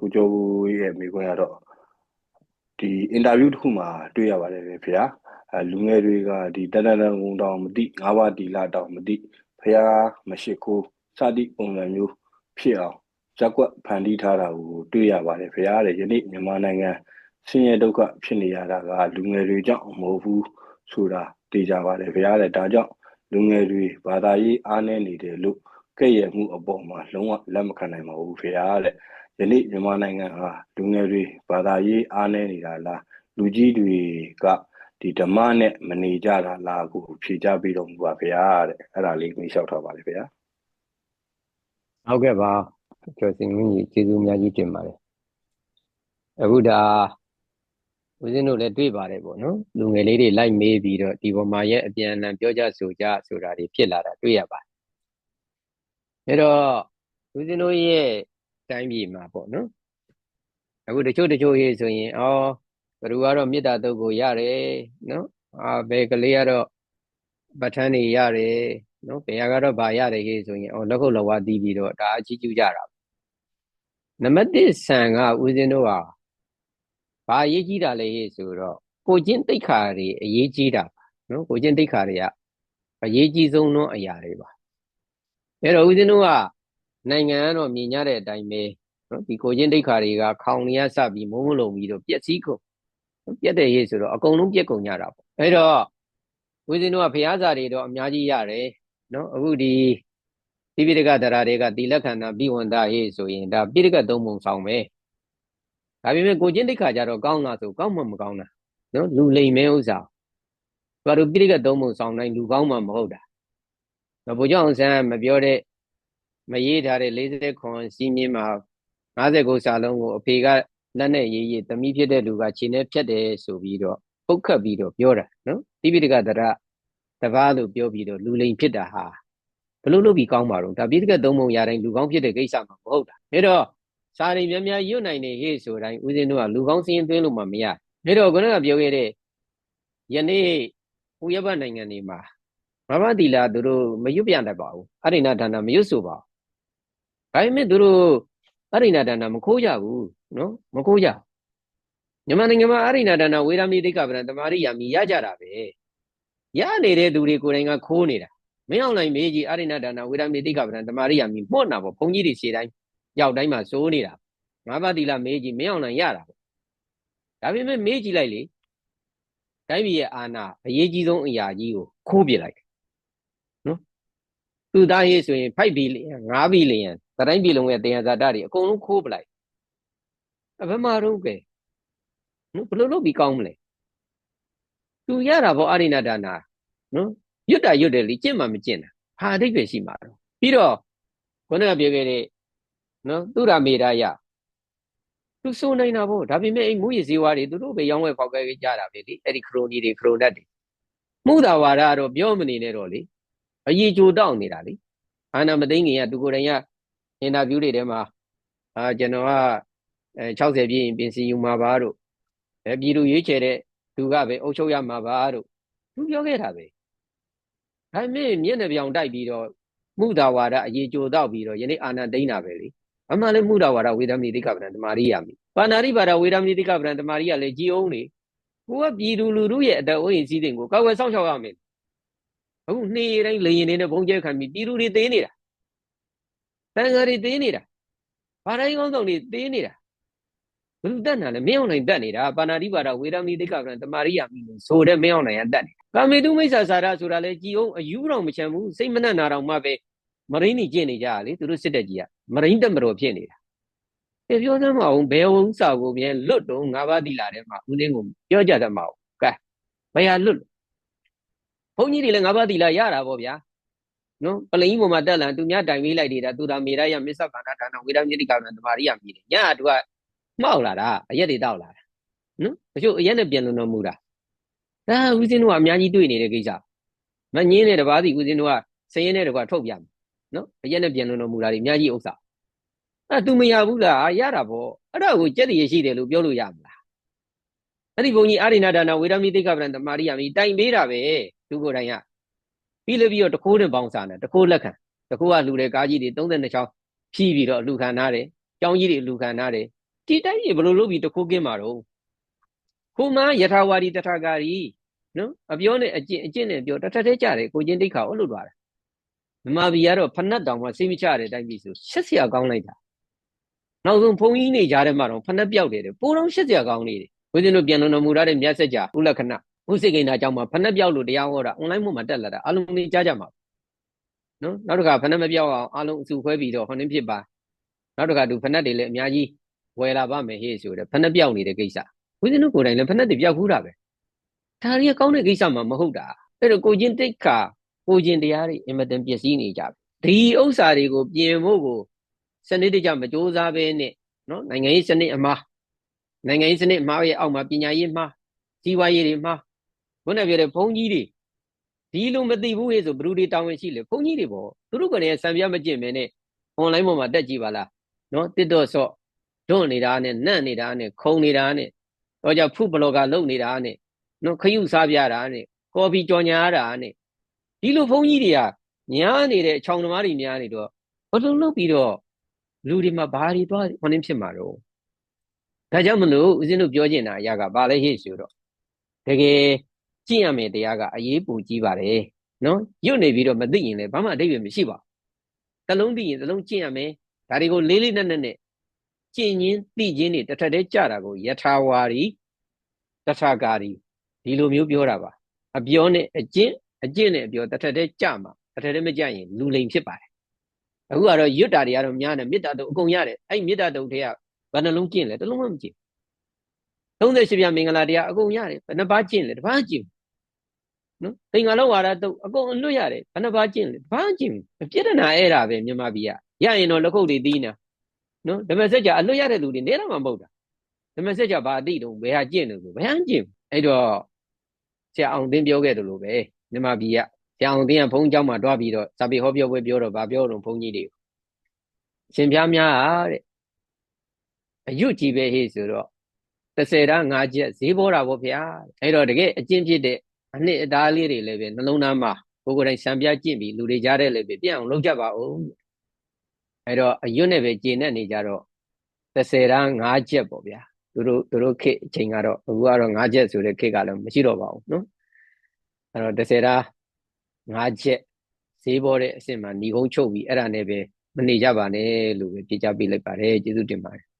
ကိုကျော်ဘူးရဲ့မိခွန်းကတော့ဒီအင်တာဗျူးတစ်ခုမှာတွေ့ရပါတယ်လေဖေ။အဲလူငယ်တွေကဒီတန်တန်တန်ငုံတောင်မသိငါးပါးတီလာတောင်မသိဖះမရှိခိုးစသည်ပုံစံမျိုးဖြစ်အောင်ဇက်ကွက်ဖန်တီးထားတာကိုတွေ့ရပါတယ်ဖះတဲ့ယနေ့မြန်မာနိုင်ငံဆင်းရဲဒုက္ခဖြစ်နေရတာကလူငယ်တွေကြောင့်မဟုတ်ဘူးဆိုတာသိကြပါတယ်ဖះတဲ့ဒါကြောင့်လူငယ်တွေဘာသာရေးအားနည်းနေတယ်လို့ကဲ့ရဲ့မှုအပေါ်မှာလုံးဝလက်မခံနိုင်ပါဘူးဖះတဲ့ ယနေ့မြန်မာနိုင်ငံဟာလူငယ်တွေဘာသာရေးအားနည်းနေတာလားလူကြီးတွေကဒီဓမ္မနဲ့မနေကြတာလားကိုဖြေကြပြီးတော့မူပါဗျာတဲ့အဲ့ဒါလေးကိုလျှောက်ထားပါလေဗျာဟုတ်ကဲ့ပါကျော်စင်မင်းကြီးကျေးဇူးအများကြီးတင်ပါတယ်အခုဒါဦးဇင်းတို့လည်းတွေ့ပါတယ်ပေါ့နော်လူငယ်လေးတွေလိုက်မေးပြီးတော့ဒီပေါ်မှာရဲ့အပြန်အလှန်ပြောကြဆိုကြဆိုတာတွေဖြစ်လာတာတွေ့ရပါတယ်အဲ့တော့ဦးဇင်းတို့ရဲ့ တိုင်းပြည်မှာပေါ့နော်အခုတချို့တချို့ရေးဆိုရင်အော်ဘသူကတော့မေတ္တာတုတ်ကိုရတယ်နော်အာဘယ်ကလေးကတော့ပဋ္ဌာန်းနေရတယ်နော်ဘယ်ကတော့ဗာရတယ်ဟေးဆိုရင်အော်လက်ခုပ်လက်ဝါးတီးပြီးတော့ဒါအချီးကျူးကြတာနံပါတ်1ဆန်ကဦးဇင်းတို့ဟာဘာအရေးကြီးတာလဲဟေးဆိုတော့ကိုချင်းတိတ်ခါတွေအရေးကြီးတာနော်ကိုချင်းတိတ်ခါတွေကအရေးကြီးဆုံးသောအရာတွေပါအဲ့တော့ဦးဇင်းတို့က နိုင်ငံကတော့မြင်ကြတဲ့အတိုင်းပဲနော်ဒီကိုချင်းဒိဋ္ဌာတွေကခေါင်နေရစပြီးမုံမလုံပြီးတော့ပျက်စီးကုန်ပြက်တဲ့ရေးဆိုတော့အကုန်လုံးပြက်ကုန်ကြတာပေါ့အဲ့တော့ဦးဇင်းတို့ကဘုရားစာတွေတော့အများကြီးရတယ်နော်အခုဒီတိပိဋကဒရာတွေကတိလက္ခဏာဘိဝန္တရေးဆိုရင်ဒါပိဋကသုံးပုံဆောင်ပဲဒါပေမဲ့ကိုချင်းဒိဋ္ဌာကြတော့ကောင်းလားဆိုကောင်းမှမကောင်းတာနော်လူလိမ်မဲဥစ္စာဘာလို့ပိဋကသုံးပုံဆောင်တိုင်းလူကောင်းမှမဟုတ်တာဘုရားအောင်ဆန်းမပြောတဲ့ မရေးထားတဲ့40ခွန်စီးမြင့်မှာ59စာလုံးကိုအဖေကလက်နဲ့ရေးရေးသမီးဖြစ်တဲ့လူကခြေနဲ့ဖြတ်တယ်ဆိုပြီးတော့ပုတ်ခတ်ပြီးတော့ပြောတာနော်တိပိဋကတရတပားလို့ပြောပြီးတော့လူလိန်ဖြစ်တာဟာဘလို့လို့ပြီးကောင်းပါတော့ဒါပိဋကသုံးပုံရတိုင်းလူကောင်းဖြစ်တဲ့ကိစ္စမှမဟုတ်တာဒါတော့စာရိများများရွတ်နိုင်နေဟေ့ဆိုတိုင်းဦးဇင်းတို့ကလူကောင်းစင်းသွင်းလို့မှမရဒါတော့ခုနကပြောခဲ့တဲ့ယနေ့ဥယဘနိုင်ငံတွေမှာမမတိလာသူတို့မရွတ်ပြန်တတ်ပါဘူးအရိဏဒါနမရွတ်ဆိုပါဘူး ဒါပေမဲ့သူတို့အရိဏဒါနမခိုးကြဘူးနော်မခိုးကြမြန်မာနိုင်ငံမှာအရိဏဒါနဝေရမိတိကဗရံတမာရိယာမိရကြတာပဲရနေတဲ့သူတွေကိုယ်တိုင်ကခိုးနေတာမင်းအောင်နိုင်မေးကြီးအရိဏဒါနဝေရမိတိကဗရံတမာရိယာမိမှော့နာပေါ့ဘုန်းကြီးတွေရှေ့တိုင်းရောက်တိုင်းမှာစိုးနေတာငါးပါးတိလမေးကြီးမင်းအောင်နိုင်ရတာပေါ့ဒါပေမဲ့မေးကြည့်လိုက်လေတိုင်းပြည်ရဲ့အာဏာအရေးကြီးဆုံးအရာကြီးကိုခိုးပြလိုက်နော်သူသားရေးဆိုရင်5ဘီလီယံ5ဘီလီယံတိုင်းပြည်လုံးရဲ့တရားဇာတတွေအကုန်လုံးခိုးပလိုက်အဘမတော့ကဲနော်ဘယ်လိုလုပ်ပြီးကောင်းမလဲသူရတာဗောအရိဏဒါနာနော်ရွတ်တာရွတ်တယ်လေကျင့်မှမကျင့်တာဟာအဓိပ္ပာယ်ရှိမှာတော့ပြီးတော့ခုနကပြောခဲ့တဲ့နော်သူရမေရာယသူစိုးနေတာဗောဒါပေမဲ့အဲ့မူရည်စည်းဝါးတွေသူတို့ပဲရောင်းဝယ်ဖောက်ခဲ့ကြတာပဲလေအဲ့ဒီခရိုနီတွေခရိုနတ်တွေမှုသာဝါဒကတော့ပြောမနေနဲ့တော့လေအရေးကြိုတောက်နေတာလေအာနာမသိငင်ကသူကိုယ်တိုင်က အင်တာဗျူးတွေထဲမှာအာကျွန်တော်ကအဲ60ပြည့်ရင်ပြင်စီယူမှာပါတို့အဲပြည်သူရွေးချယ်တဲ့သူကပဲအုပ်ချုပ်ရမှာပါတို့သူပြောခဲ့တာပဲဒါပေမဲ့မျက်နှာပြောင်တိုက်ပြီးတော့မှုသာဝါဒအရေးကြိုတော့ပြီးတော့ယနေ့အာဏာသိမ်းတာပဲလေအမှန်လည်းမှုသာဝါဒဝေဒမနိတိကပ္ပံတမာရိယာမိပါဏာရိပါဒဝေဒမနိတိကပ္ပံတမာရိယာလည်းကြည်အောင်လေကိုကပြည်သူလူထုရဲ့အတအိုးရင်စည်းတဲ့ကိုကောက်ွယ်စောင့်ရှောက်ရမယ်အခုနေ့တိုင်းလေရင်တွေနဲ့ဘုံကျဲခံပြီးပြည်သူတွေသိနေတာ တန်ဃာတွေသေးနေတာဘာတိုင်းကောင်းဆောင်တွေသေးနေတာဘယ်လိုတတ်နာလဲမင်းအောင်နိုင်တတ်နေတာပါဏာတိပါဒဝေဒမိတိကဗရံတမာရိယာမိလို့ဆိုတဲ့မင်းအောင်နိုင်ကတတ်နေတာကာမေတုမိစ္ဆာစာရဆိုတာလဲကြည်အောင်အယူတော်မချမ်းဘူးစိတ်မနှံ့နာတော်မှပဲမရင်းနေကျင့်နေကြရလေသူတို့စစ်တက်ကြီးကမရင်းတက်မတော်ဖြစ်နေတာေပြောစမ်းမအောင်ဘယ်ဝုံစာကိုပြန်လွတ်တော့ငါးပါးတိလာတဲ့မှာဦးလင်းကိုပြောကြတတ်မအောင်ကဲဘယ်ဟာလွတ်ဘုန်းကြီးတွေလည်းငါးပါးတိလာရတာပေါ့ဗျာ နော်ပလိန်ပေါ်မှာတက်လာသူများတိုင်ပေးလိုက်နေတာသူသာမေရယမစ္ဆဗန္ဒဒါနဝေဒမြတိကနာတမာရိယမြည်တယ်ညကသူကမှောက်လာတာအရက်တွေတောက်လာတာနော်တချို့အရက်နဲ့ပြန်လုံတော်မူတာဒါဦးဇင်းတို့ကအများကြီးတွေ့နေတဲ့ကိစ္စမငင်းတဲ့တပါးစီဦးဇင်းတို့ကစရင်တဲ့တကွာထုတ်ပြမယ်နော်အရက်နဲ့ပြန်လုံတော်မူတာတွေအများကြီးဥစ္စာအဲ့ तू မရဘူးလားရတာပေါ့အဲ့ဒါကိုကြက်တရရှိတယ်လို့ပြောလို့ရမလားအဲ့ဒီဘုံကြီးအာရိဏဒါနဝေဒမြတိကဗရံတမာရိယမြည်တိုင်ပေးတာပဲသူကိုယ်တိုင်က ပြီးလို့ပြီးတော့တကိုးတင်ပေါင်းစားနေတကိုးလက်ခံတကိုးကလှူတဲ့ကားကြီးတွေ32ချောင်းဖြီးပြီးတော့လှူခံထားတယ်ကြောင်းကြီးတွေလှူခံထားတယ်ဒီတိုင်းကြီးဘယ်လိုလုပ်ပြီးတကိုးကင်းမှာတော့ခုမှယထာဝါဒီတထာဂါရီနော်အပြောနဲ့အကျင့်အကျင့်နဲ့ပြောတထထဲကြတယ်ကိုချင်းတိခါကိုလှုပ်သွားတယ်မြမဘီကတော့ဖနှက်တောင်မှစိတ်မချတဲ့တိုင်းပြည်ဆိုရှက်စရာကောင်းလိုက်တာနောက်ဆုံးဘုံကြီးနေကြတဲ့မှာတော့ဖနှက်ပြောက်တယ်ပိုးလုံးရှက်စရာကောင်းနေတယ်ဝိဇ္ဇနုပြန်လုံတော်မူရတဲ့မြတ်ဆက်ကြဥလက္ခဏ ဥစိကိန္ဒာကြောင့်မှဖနက်ပြောက်လို့တရားဟောတာ online မှာတက်လာတာအလုံးကြီးကြားကြမှာနော်နောက်တစ်ခါဖနက်မပြောက်အောင်အလုံးအစုခွဲပြီးတော့ဟောနေဖြစ်ပါနောက်တစ်ခါသူဖနက်တွေလည်းအများကြီးဝယ်လာပါမယ်ဟေ့ဆိုတဲ့ဖနက်ပြောက်နေတဲ့ကိစ္စဝိဇ္ဇင်တို့ကိုယ်တိုင်လည်းဖနက်တွေပြောက်ခူးတာပဲဒါရီကကောင်းတဲ့ကိစ္စမှမဟုတ်တာအဲ့တော့ကိုချင်းတိတ်ခါကိုချင်းတရားတွေအင်မတန်ပျက်စီးနေကြပြီဒီဥစ္စာတွေကိုပြင်ဖို့ကိုစနစ်တကျမကြိုးစားဘဲနဲ့နော်နိုင်ငံရေးစနစ်အမှားနိုင်ငံရေးစနစ်အမှားရဲ့အောက်မှာပညာရေးမှားကြီးပွားရေးတွေမှား ခုနပြောတဲ့ဘုန်းကြီးတွေဒီလိုမသိဘူးဟေ့ဆိုဘယ်သူတွေတောင်းဝင်ရှိလဲဘုန်းကြီးတွေပေါ့သူတို့ကလည်းစံပြမကျင့်မဲနဲ့ online ပေါ်မှာတက်ကြည့်ပါလားနော်တစ်တော့ဆော့ဒွန့်နေတာနဲ့နန့်နေတာနဲ့ခုံနေတာနဲ့တော့ကြဖုဘလော့ကလုံနေတာနဲ့နော်ခရုစားပြတာနဲ့ကော်ဖီကြော်ညာတာနဲ့ဒီလိုဘုန်းကြီးတွေကညားနေတဲ့အချောင်သမားတွေများနေတော့ဘယ်လိုလုပ်ပြီးတော့လူတွေမှာဘာတွေသွားဟောင်းဖြစ်မှာတော့ဒါကြောင့်မလို့ဦးဇင်းတို့ပြောချင်တာအရာကဘာလဲဟိဆိုတော့တကယ် ကြည့်ရမယ်တရားကအရေးပူကြီးပါတယ်နော်ရွတ်နေပြီးတော့မသိရင်လည်းဘာမှအဓိပ္ပာယ်မရှိပါဘူးတလုံးသိရင်တလုံးကြည့်ရမယ်ဒါတွေကိုလေးလေးနက်နက်နဲ့ကျင့်ချင်းသိချင်းတွေတစ်ထက်တည်းကြတာကိုယထာဝါရီတထာကာရီဒီလိုမျိုးပြောတာပါအပြောနဲ့အကျင့်အကျင့်နဲ့အပြောတစ်ထက်တည်းကြမှာတစ်ထက်တည်းမကြရင်လူလိမ်ဖြစ်ပါတယ်အခုကတော့ရွတ်တာတွေကတော့များတယ်မေတ္တာတုံအကုန်ရတယ်အဲ့မေတ္တာတုံတွေကဘယ်နှလုံးကျင့်လဲတစ်လုံးမှမကျင့်38ပြမင်္ဂလာတရားအကုန်ရတယ်ဘယ်နှပါးကျင့်လဲတစ်ပါးကျင့် နော်သင်္ဃာလောဝါဒတုတ်အကုန်အလွတ်ရတယ်ဘယ်နှပါးကျင့်လဲတစ်ပါးကျင့်ပြည့်တနာအဲ့ဒါပဲမြန်မာပြည်ကရရင်တော့လက်ခုပ်တွေသီးနေနော်ဓမ္မစကြာအလွတ်ရတဲ့လူတွေနေတော့မှမဟုတ်တာဓမ္မစကြာဘာအတိတုံဘယ်ဟာကျင့်လို့ဆိုဘယ်ဟာကျင့်အဲ့တော့ဆရာအောင်သိန်းပြောခဲ့တယ်လို့ပဲမြန်မာပြည်ကဆရာအောင်သိန်းကဘုန်းကျောင်းမှာတွားပြီးတော့စာပေဟောပြောပွဲပြောတော့ဗာပြောတော့ဘုန်းကြီးတွေရှင်ပြားများတဲ့အယုတ်ကြီးပဲဟေ့ဆိုတော့30ဓာတ်5ချက်ဈေးပေါ်တာဗောဗျာအဲ့တော့တကယ်အကျင့်ဖြစ်တဲ့ အနှစ်အသားလေးတွေလည်းပဲနှလုံးသားမှာကိုယ်ကိုယ်တိုင်စံပြကျင့်ပြီးလူတွေကြားတဲ့လည်းပဲပြအောင်လုပ်ကြပါဦးအဲ့တော့အယွတ်နဲ့ပဲကျင့်နေနေကြတော့30ဓာတ်5ချက်ပေါ့ဗျာသူတို့သူတို့ခေအချိန်ကတော့အခုကတော့5ချက်ဆိုတဲ့ခေတ်ကလည်းမရှိတော့ပါဘူးနော်အဲ့တော့30ဓာတ်5ချက်ဈေးပေါ်တဲ့အစ်စ်မှာညီကုန်းချုပ်ပြီးအဲ့ဒါနဲ့ပဲမနေကြပါနဲ့လို့ပဲပြကြပေးလိုက်ပါတယ်ကျေးဇူးတင်ပါတယ်